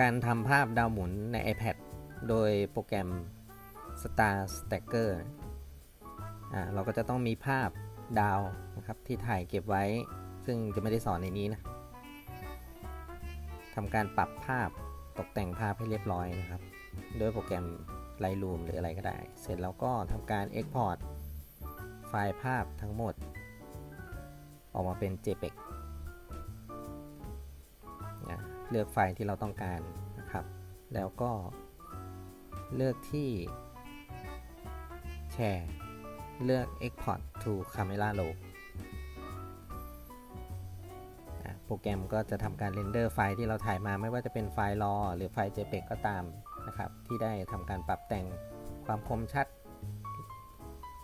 การทำภาพดาวหมุนใน iPad โดยโปรแกรม Star Stacker อ่าเราก็จะต้องมีภาพดาวนะครับที่ถ่ายเก็บไว้ ซึ่งจะไม่ได้สอนในนี้นะทำการปรับภาพตกแต่งภาพให้เรียบร้อยนะครับ ด้วยโปรแกรม Lightroom หรืออะไรก็ได้ เสร็จแล้วก็ทำการ Export ไฟล์ภาพทั้งหมด ออกมาเป็น JPEG เลือกไฟล์ที่เราต้องการนะครับ แล้วก็เลือกที่แชร์ เลือก Export to Camera Raw อะโปรแกรมก็จะทำการเรนเดอร์ไฟล์ที่เราถ่ายมาไม่ว่าจะเป็นไฟล์ RAW หรือไฟล์ JPEG ก็ตามนะครับ ที่ได้ทำการปรับแต่งความคมชัด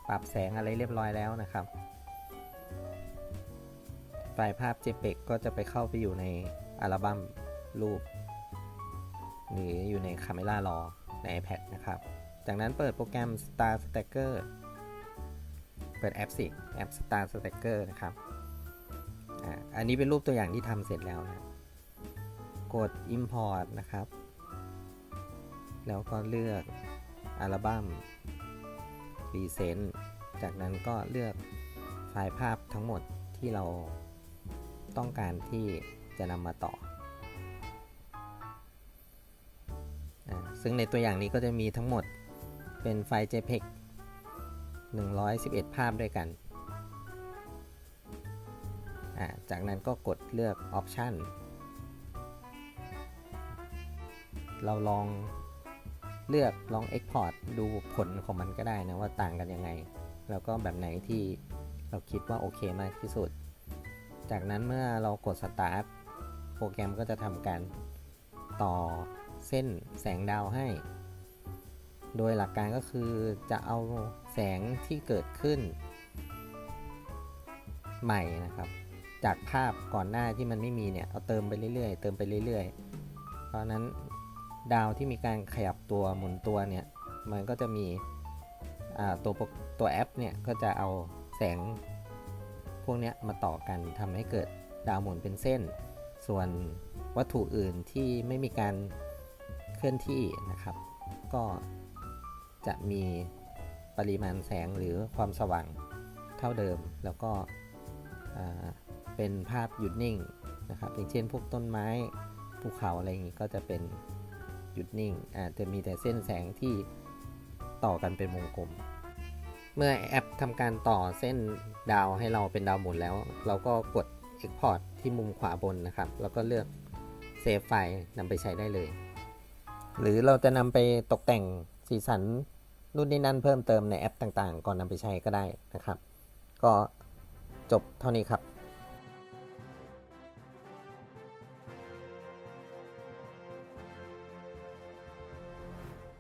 ปรับแสงอะไรเรียบร้อยแล้วนะครับ ไฟล์ภาพ JPEG ก็จะไปเข้าไปอยู่ในอัลบั้ม รูป หรืออยู่ใน Camera Raw ใน iPad นะครับ จากนั้นเปิดโปรแกรม Star Stacker เปิดแอปสิ แอป Star Stacker นะครับออันนี้เป็นรูปตัวอย่างที่ทำเสร็จแล้วนะกด Import นะครับ แล้วก็เลือกอัลบั้ม Present จากนั้นก็เลือกไฟล์ภาพทั้งหมดที่เราต้องการที่จะนำมาต่อ ซึ่งในตัวอย่างนี้ก็จะมีทั้งหมดเป็นไฟล์ JPEG 111 ภาพด้วยกันาจากนั้นก็กดเลือก Option เราลองเลือกลอง Export ดูผลของมันก็ได้นะว่าต่างกันยังไง แล้วก็แบบไหนที่เราคิดว่าโอเคมากที่สุด จากนั้นเมื่อเรากด Start โปรแกรมก็จะทำการต่อ เส้นแสงดาวให้ โดยหลักการก็คือจะเอาแสงที่เกิดขึ้น ใหม่นะครับ จากภาพก่อนหน้าที่มันไม่มีเนี่ย เอาเติมไปเรื่อยๆ เติมไปเรื่อยๆ เพราะนั้นดาวที่มีการขยับตัวหมุนตัวเนี่ย มันก็จะมีตัวตัวแอปเนี่ยก็จะเอาแสงพวกนี้มาต่อกันทำให้เกิดดาวหมุนเป็นเส้น ส่วนวัตถุอื่นที่ไม่มีการ เคลื่อนที่นะครับ ก็จะมีปริมาณแสงหรือความสว่างเท่าเดิม แล้วก็เป็นภาพหยุดนิ่งนะครับอย่างเช่นพวกต้นไม้ภูเขาอะไรอย่างนี้ก็จะเป็นหยุดนิ่งอาจจะมีแต่เส้นแสงที่ต่อกันเป็นวงกลม เมื่อแอปทำการต่อเส้นดาวให้เราเป็นดาวหมุนแล้ว เราก็กด Export ที่มุมขวาบนนะครับ แล้วก็เลือก Save ไฟล์นำไปใช้ได้เลย หรือเราจะนำไปตกแต่งสีสันนู่นนี่นั่นเพิ่มเติมในแอปต่างๆ ก่อนนำไปใช้ก็ได้นะครับ ก็จบเท่านี้ครับ